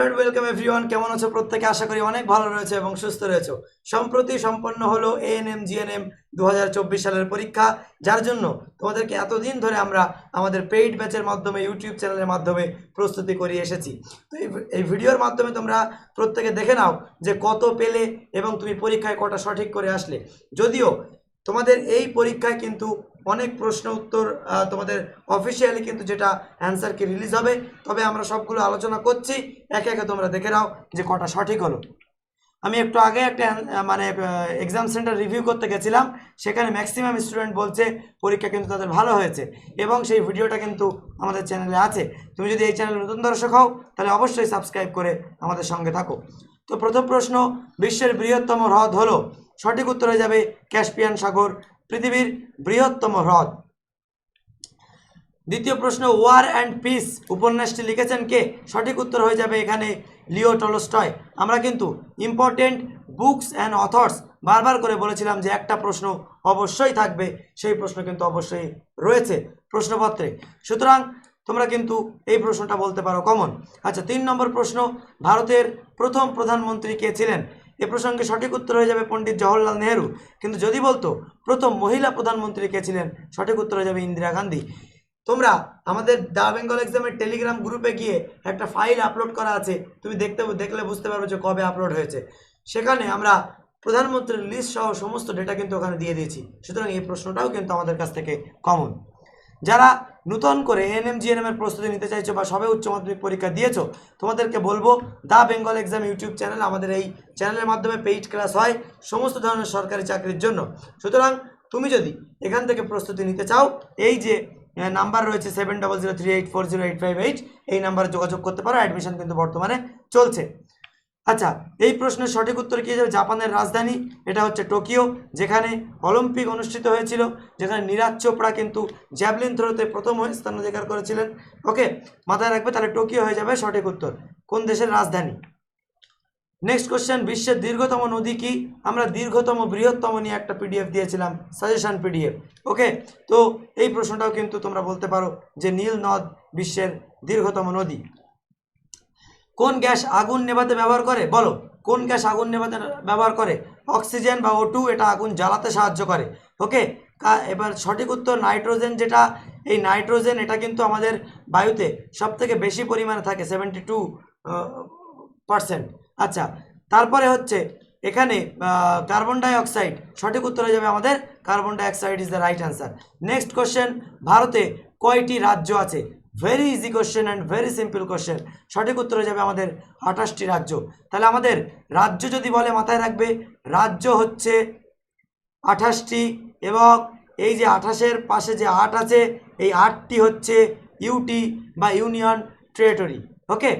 Welcome everyone কেমন আছো প্রত্যেকে? আশা করি অনেক ভালো রয়েছে এবং সুস্থ রয়েছে। সম্প্রতি সম্পন্ন হলো এএনএম জিএনএম দু হাজার চব্বিশ সালের পরীক্ষা, যার জন্য তোমাদেরকে এতদিন ধরে আমরা আমাদের পেইড ব্যাচের মাধ্যমে ইউটিউব চ্যানেলের মাধ্যমে প্রস্তুতি করিয়ে এসেছি। তো এই এই ভিডিওর মাধ্যমে তোমরা প্রত্যেকে দেখে নাও যে কত পেলে এবং তুমি পরীক্ষায় কটা সঠিক করে আসলে। যদিও তোমাদের এই পরীক্ষায় কিন্তু অনেক প্রশ্ন উত্তর তোমাদের অফিসিয়ালি কিন্তু যেটা অ্যান্সার কি রিলিজ হবে। তবে আমরা সবগুলো আলোচনা করছি। একে একে তোমরা দেখে নাও যে কটা সঠিক হলো। আমি একটু আগে একটা মানে এক্সাম সেন্টার রিভিউ করতে গেছিলাম। সেখানে ম্যাক্সিমাম স্টুডেন্ট বলছে, পরীক্ষা কিন্তু তাদের ভালো হয়েছে এবং সেই ভিডিওটা কিন্তু আমাদের চ্যানেলে আছে। তুমি যদি এই চ্যানেলে নতুন দর্শক হও, তাহলে অবশ্যই সাবস্ক্রাইব করে আমাদের সঙ্গে থাকো। তো প্রথম প্রশ্ন, বিশ্বের বৃহত্তম হ্রদ হলো। সঠিক উত্তর হয়ে যাবে ক্যাসপিয়ান সাগর। পৃথিবীর বৃহত্তম হ্রদ। দ্বিতীয় প্রশ্ন ওয়ার অ্যান্ড পিস উপন্যাসটি লিখেছেন কে? সঠিক উত্তর হয়ে যাবে এখানে লিও টলস্টয়। আমরা কিন্তু ইম্পর্টেন্ট বুকস অ্যান্ড অথর্স বারবার করে বলেছিলাম যে একটা প্রশ্ন অবশ্যই থাকবে, সেই প্রশ্ন কিন্তু অবশ্যই রয়েছে প্রশ্নপত্রে। সুতরাং তোমরা কিন্তু এই প্রশ্নটা বলতে পারো কমন আচ্ছা তিন নম্বর প্রশ্ন, ভারতের প্রথম প্রধানমন্ত্রী কে ছিলেন? এ প্রসঙ্গে সঠিক উত্তর হয়ে যাবে পণ্ডিত জওহরলাল নেহরু। কিন্তু যদি বলতো, প্রথম মহিলা প্রধানমন্ত্রী কে ছিলেন? সঠিক উত্তর হয়ে যাবে ইন্দিরা গান্ধী। তোমরা আমাদের দা বেঙ্গল এক্সামের টেলিগ্রাম গ্রুপে গিয়ে একটা ফাইল আপলোড করা আছে। তুমি দেখতে, দেখলে বুঝতে পারবে যে কবে আপলোড হয়েছে। সেখানে আমরা প্রধানমন্ত্রীর লিস্ট সহ সমস্ত ডেটা কিন্তু ওখানে দিয়ে দিয়েছি। সুতরাং এই প্রশ্নটাও কিন্তু আমাদের কাছ থেকে কমন যারা নতুন করে এনএম জিএনএম এর প্রস্তুতি নিতে চাইছো বা সবে উচ্চ মাধ্যমিক পরীক্ষা দিয়েছ, তোমাদেরকে বলব, the Bengal exam YouTube channel আমাদের এই চ্যানেলের মাধ্যমে পেইড ক্লাস হয় সমস্ত ধরনের সরকারি চাকরির জন্য। সুতরাং তুমি যদি এখান থেকে প্রস্তুতি নিতে চাও, এই যে নাম্বার রয়েছে seven double zero three eight four zero eight five eight এই নাম্বারে যোগাযোগ করতে পারো অ্যাডমিশন কিন্তু বর্তমানে চলছে। আচ্ছা এই প্রশ্নের সঠিক উত্তর কি? যাবে জাপানের রাজধানী, এটা হচ্ছে টোকিও, যেখানে অলিম্পিক অনুষ্ঠিত হয়েছিল, যেখানে নীরাজ চোপড়া কিন্তু জ্যাভলিন থ্রোতে প্রথম স্থান অধিকার করেছিলেন। ওকে, মাথায় রাখবে, তাহলে টোকিও হয়ে যাবে সঠিক উত্তর। কোন দেশের রাজধানী? নেক্সট কোশ্চেন বিশ্বের দীর্ঘতম নদী কি? আমরা দীর্ঘতম, বৃহত্তম নিয়ে একটা পিডিএফ দিয়েছিলাম সাজেশন পিডিএফ ওকে, তো এই প্রশ্নটাও কিন্তু তোমরা বলতে পারো যে নীল নদ বিশ্বের দীর্ঘতম নদী। কোন গ্যাস আগুন নেভাতে ব্যবহার করে? বলো, কোন গ্যাস আগুন নেভাতে ব্যবহার করে? অক্সিজেন বা ও এটা আগুন জ্বালাতে সাহায্য করে। ওকে এবার সঠিক উত্তর নাইট্রোজেন যেটা, এই নাইট্রোজেন এটা কিন্তু আমাদের বায়ুতে সব থেকে বেশি পরিমাণে থাকে সেভেন্টি টু পার্সেন্ট আচ্ছা তারপরে হচ্ছে, এখানে কার্বন ডাই অক্সাইড সঠিক উত্তর হয়ে যাবে আমাদের carbon dioxide is the right answer next question ভারতে কয়টি রাজ্য আছে? Very easy question and very simple question সঠিক উত্তর হয়ে যাবে আমাদের আঠাশটি রাজ্য। তাহলে আমাদের রাজ্য যদি বলে, মাথায় রাখবে, রাজ্য হচ্ছে আঠাশটি এবং এই যে আঠাশের পাশে যে আট আছে, এই আটটি হচ্ছে ইউটি বা ইউনিয়ন টেরিটরি ওকে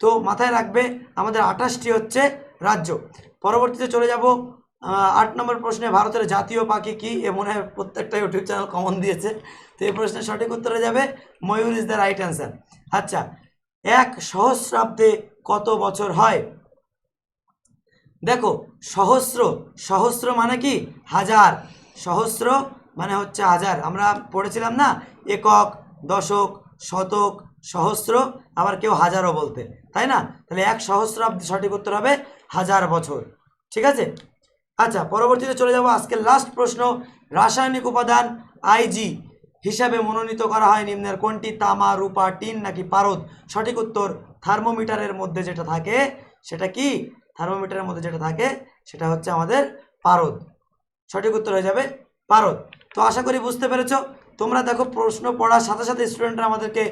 তো মাথায় রাখবে, আমাদের আঠাশটি হচ্ছে রাজ্য। পরবর্তীতে চলে যাব আট নম্বর প্রশ্নে ভারতের জাতীয় পাখি কি? এ মনে হয় প্রত্যেকটা ইউটিউব চ্যানেল কমন দিয়েছে। তো এই প্রশ্নের সঠিক উত্তরে যাবে ময়ূর ইজ দ্য রাইট অ্যান্সার আচ্ছা এক সহস্রাব্দে কত বছর হয়? দেখো, সহস্র সহস্র মানে কি? হাজার। সহস্র মানে হচ্ছে হাজার। আমরা পড়েছিলাম না? একক, দশক, শতক, সহস্র, আবার কেউ হাজারও বলতে। তাই না? তাহলে এক সহস্রাব্দে সঠিক উত্তর হবে হাজার বছর। ঠিক আছে? আচ্ছা পরবর্তীতে চলে যাব আজকের লাস্ট প্রশ্ন। রাসায়নিক উপাদান আইজি হিসাবে মনোনীত করা হয় নিম্নের কোনটি? তামা, রূপা, টিন নাকি পারদ? সঠিক উত্তর থার্মোমিটারের মধ্যে যেটা থাকে, সেটা কি? থার্মোমিটারের মধ্যে যেটা থাকে, সেটা হচ্ছে আমাদের পারদ। সঠিক উত্তর হয়ে যাবে পারদ। তো আশা করি বুঝতে পেরেছ। তোমরা দেখো প্রশ্ন পড়ার সাথে সাথে স্টুডেন্টরা আমাদেরকে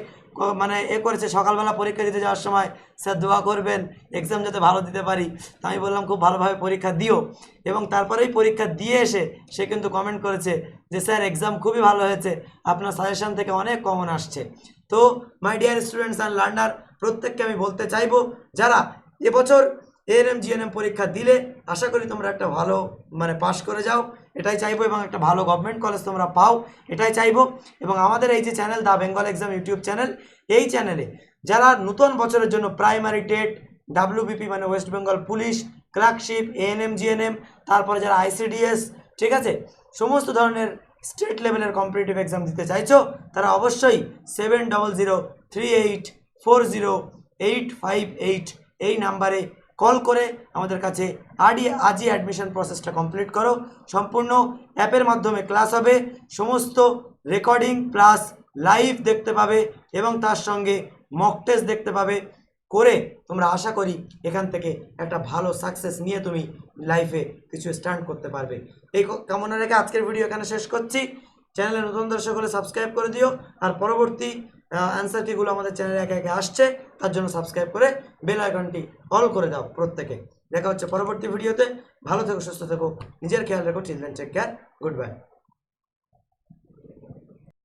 মানে এ করেছে, সকালবেলা পরীক্ষা দিতে যাওয়ার সময় স্যার দোয়া করবেন এক্সাম যাতে ভালো দিতে পারি। তো আমি বললাম, খুব ভালোভাবে পরীক্ষা দিও। এবং তারপরেই পরীক্ষা দিয়ে এসে সে কিন্তু কমেন্ট করেছে যে, স্যার এক্সাম খুবই ভালো হয়েছে। আপনার সাজেশন থেকে অনেক কমন আসছে। তো my dear students and learner প্রত্যেককে আমি বলতে চাইব, যারা এবছর এএনএম জিএনএম পরীক্ষা দিলে, আশা করি তোমরা একটা ভালো মানে পাশ করে যাও। এটাই চাইব এবং একটা ভালো গভর্নমেন্ট কলেজ তোমরা পাও, এটাই চাইব। এবং আমাদের এই যে channel the Bengal exam YouTube channel এই চ্যানেলে যারা নতুন বছরের জন্য প্রাইমারি টেট ডাব্লিউবিপি মানে West Bengal police clerkship ANM GNM তারপরে যারা আইসিডিএস ঠিক আছে? সমস্ত ধরনের স্টেট লেভেলের কম্পিটিটিভ এক্সাম দিতে চাইছো, তারা অবশ্যই seven double zero three eight four zero eight five eight এই নাম্বারে কল করে আমাদের কাছে আডি আজই অ্যাডমিশন প্রসেসটা কমপ্লিট করো। সম্পূর্ণ অ্যাপের মাধ্যমে ক্লাস হবে। সমস্ত রেকর্ডিং প্লাস লাইভ দেখতে পাবে এবং তার সঙ্গে মক টেস্ট দেখতে পাবে। করে তোমরা আশা করি এখান থেকে একটা ভালো সাকসেস নিয়ে তুমি লাইফে কিছু স্ট্যান্ড করতে পারবে। এই কামনা রেখে আজকের ভিডিও এখানে শেষ করছি। চ্যানেলে নতুন দর্শক হলে সাবস্ক্রাইব করে দিও। আর পরবর্তী অ্যান্সার কিগুলো আমাদের চ্যানেলে একে একে আসছে, তার জন্য সাবস্ক্রাইব করে বেল আইকনটি অল করে দাও প্রত্যেকে। দেখা হচ্ছে পরবর্তী ভিডিওতে ভালো থেকো, সুস্থ থেকো। নিজের খেয়াল রেখো। Children take care good bye